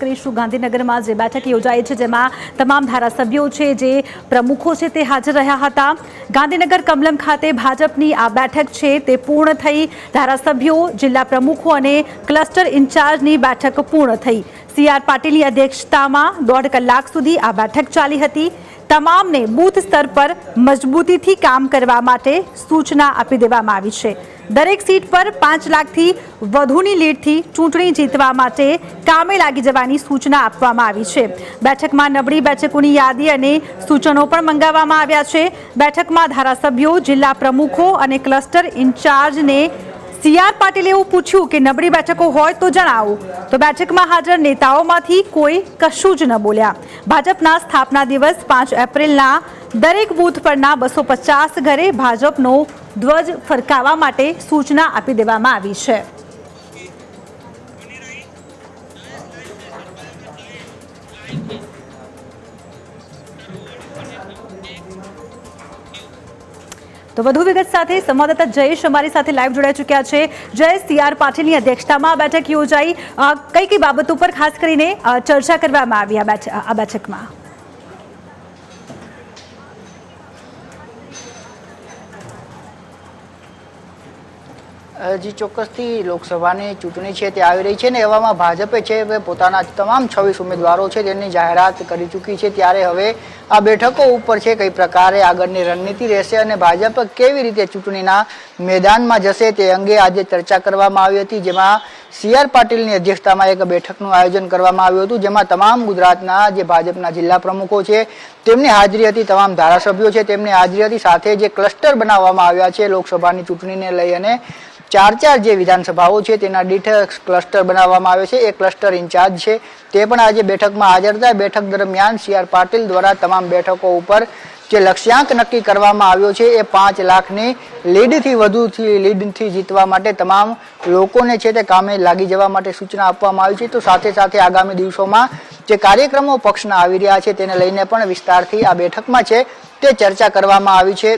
કરીશું. ગાંધીનગરમાં જે બેઠક યોજાઈ છે, જેમાં તમામ ધારાસભ્યો છે, જે પ્રમુખો છે તે હાજર રહ્યા હતા. ગાંધીનગર કમલમ ખાતે ભાજપની આ બેઠક છે, તે પૂર્ણ થઈ. ધારાસભ્યો, જિલ્લા પ્રમુખો અને ક્લસ્ટર ઇન્ચાર્જની બેઠક પૂર્ણ થઈ. સી આર પાટીલની અધ્યક્ષતામાં દોઢ કલાક સુધી આ બેઠક ચાલી હતી. તમામને બૂથ સ્તર પર મજબૂતીથી કામ કરવા માટે સૂચના આપી દેવામાં આવી છે. દરેક સીટ પર પાંચ લાખથી વધુની લીડથી ચૂંટણી જીતવા માટે કામે લાગી જવાની સૂચના આપવામાં આવી છે. બેઠકમાં નબળી બેઠકોની યાદી અને સૂચનો પણ મંગાવવામાં આવ્યા છે. બેઠકમાં ધારાસભ્યો, જિલ્લા પ્રમુખો અને ક્લસ્ટર ઇન્ચાર્જને સી આર પાટીલે એવું પૂછ્યું કે નબળી બેઠકો હોય તો જણાવો. તો બેઠકમાં હાજર નેતાઓમાંથી કોઈ કશું જ ન બોલ્યા. ભાજપના સ્થાપના દિવસ પાંચ એપ્રિલના દરેક બૂથ પરના બસો પચાસ ઘરે ભાજપનો ધ્વજ ફરકાવવા માટે સૂચના આપી દેવામાં આવી છે. તો વધુ વિગત સાથે સંવાદદાતા જયેશ અમારી સાથે લાઈવ જોડાઈ ચૂક્યા છે. જયેશ સી આર પાટીલની અધ્યક્ષતામાં આ બેઠક યોજાઈ. કઈ કઈ બાબતો પર ખાસ કરીને ચર્ચા કરવામાં આવી આ બેઠકમાં? જી ચોક્કસથી લોકસભાની ચૂંટણી છે તે આવી રહી છે ને એવામાં ભાજપે છે પોતાના તમામ છવ્વીસ ઉમેદવારો છે તેની જાહેરાત કરી ચૂકી છે. ત્યારે હવે આ બેઠકો ઉપર છે કઈ પ્રકારે આગળની રણનીતિ રહેશે અને ભાજપ કેવી રીતે ચૂંટણીના મેદાનમાં જશે તે અંગે આજે ચર્ચા કરવામાં આવી હતી. જેમાં સી આર પાટીલની અધ્યક્ષતામાં એક બેઠકનું આયોજન કરવામાં આવ્યું હતું, જેમાં તમામ ગુજરાતના જે ભાજપના જિલ્લા પ્રમુખો છે, તેમની હાજરી હતી, તમામ ધારાસભ્યો છે, તેમની હાજરી હતી, સાથે જે ક્લસ્ટર બનાવવામાં આવ્યા છે લોકસભાની ચૂંટણીને લઈ અને ચાર ચાર જે વિધાનસભાઓ છે, તેના દીઠ ક્લસ્ટર બનાવવામાં આવે છે. એ ક્લસ્ટર ઇન્ચાર્જ છે. તે પણ આજે બેઠકમાં હાજર થાય બેઠક દરમિયાન સી આર પાટીલ દ્વારા તમામ બેઠકો ઉપર જે લક્ષ્યાંક નક્કી કરવામાં આવ્યો છે, એ પાંચ લાખની લીડથી વધુથી લીડથી જીતવા માટે તમામ લોકોને છે તે કામે લાગી જવા માટે સૂચના આપવામાં આવી છે. તો સાથે સાથે આગામી દિવસોમાં જે કાર્યક્રમો પક્ષના આવી રહ્યા છે, તેને લઈને પણ વિસ્તારથી આ બેઠકમાં છે તે ચર્ચા કરવામાં આવી છે.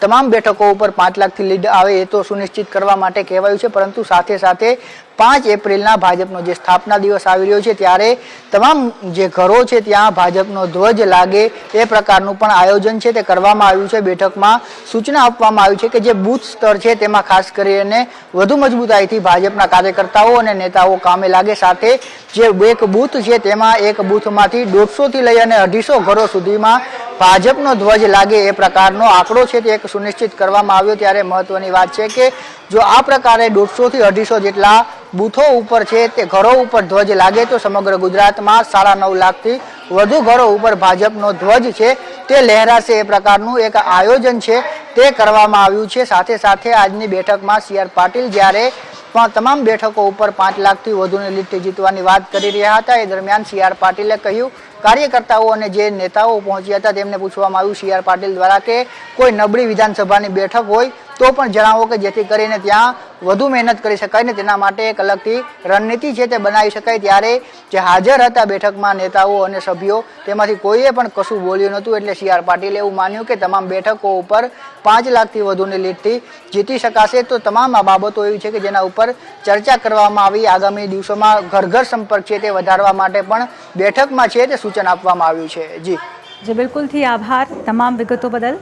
તમામ બેઠકો ઉપર પાંચ લાખથી લીડ આવે એ તો સુનિશ્ચિત કરવા માટે કહેવાયું છે, પરંતુ સાથે સાથે પાંચ એપ્રિલના ભાજપનો જે સ્થાપના દિવસ આવી રહ્યો છે, ત્યારે તમામ જે ઘરો છે ત્યાં ભાજપનો ધ્વજ લાગે એ પ્રકારનું પણ આયોજન છે, તે કરવામાં આવ્યું છે. બેઠકમાં સૂચના આપવામાં આવી છે કે જે બૂથ સ્તર છે તેમાં ખાસ કરીને વધુ મજબૂતાઈથી ભાજપના કાર્યકર્તાઓ અને નેતાઓ કામે લાગે. સાથે જે એક બૂથ છે તેમાં એક બૂથમાંથી દોઢસોથી લઈ અને અઢીસો ઘરો સુધીમાં ભાજપનો ધ્વજ લાગે એ પ્રકારનો આંકડો છે તે એક સુનિશ્ચિત કરવામાં આવ્યો. ત્યારે મહત્વની વાત છે કે જો આ પ્રકારે દોઢસોથી અઢીસો જેટલા બૂથો ઉપર છે તે ઘરો ઉપર ધ્વજ લાગે તો સમગ્ર ગુજરાતમાં સાડા નવ લાખથી વધુ ઘરો ઉપર ભાજપનો ધ્વજ છે તે લહેરાશે એ પ્રકારનું એક આયોજન છે તે કરવામાં આવ્યું છે. સાથે સાથે આજની બેઠકમાં સી આર પાટીલ જ્યારે પણ તમામ બેઠકો ઉપર પાંચ લાખથી વધુની લીડથી જીતવાની વાત કરી રહ્યા હતા, એ દરમિયાન સી પાટીલે કહ્યું કાર્યકર્તાઓ અને જે નેતાઓ પહોંચ્યા હતા, તેમને પૂછવામાં આવ્યું સી પાટીલ દ્વારા કે કોઈ નબળી વિધાનસભાની બેઠક હોય તો પણ જણાવો કે જેથી કરીને ત્યાં વધુ મહેનત કરી શકાય ને તેના માટે એક અલગથી રણનીતિ છે તે બનાવી શકાય ત્યારે જે હાજર હતા બેઠકમાં નેતાઓ અને સભ્યો, તેમાંથી કોઈએ પણ કશું બોલ્યું નહોતું એટલે સી આર પાટીલે એવું માન્યું કે તમામ બેઠકો ઉપર પાંચ લાખથી વધુની લીડથી જીતી શકાશે. તો તમામ આ બાબતો એવી છે કે જેના ઉપર ચર્ચા કરવામાં આવી. આગામી દિવસોમાં ઘર ઘર સંપર્ક છે તે વધારવા માટે પણ બેઠકમાં છે તે સૂચન આપવામાં આવ્યું છે. જી. જે, બિલકુલથી આભાર તમામ વિગતો બદલ.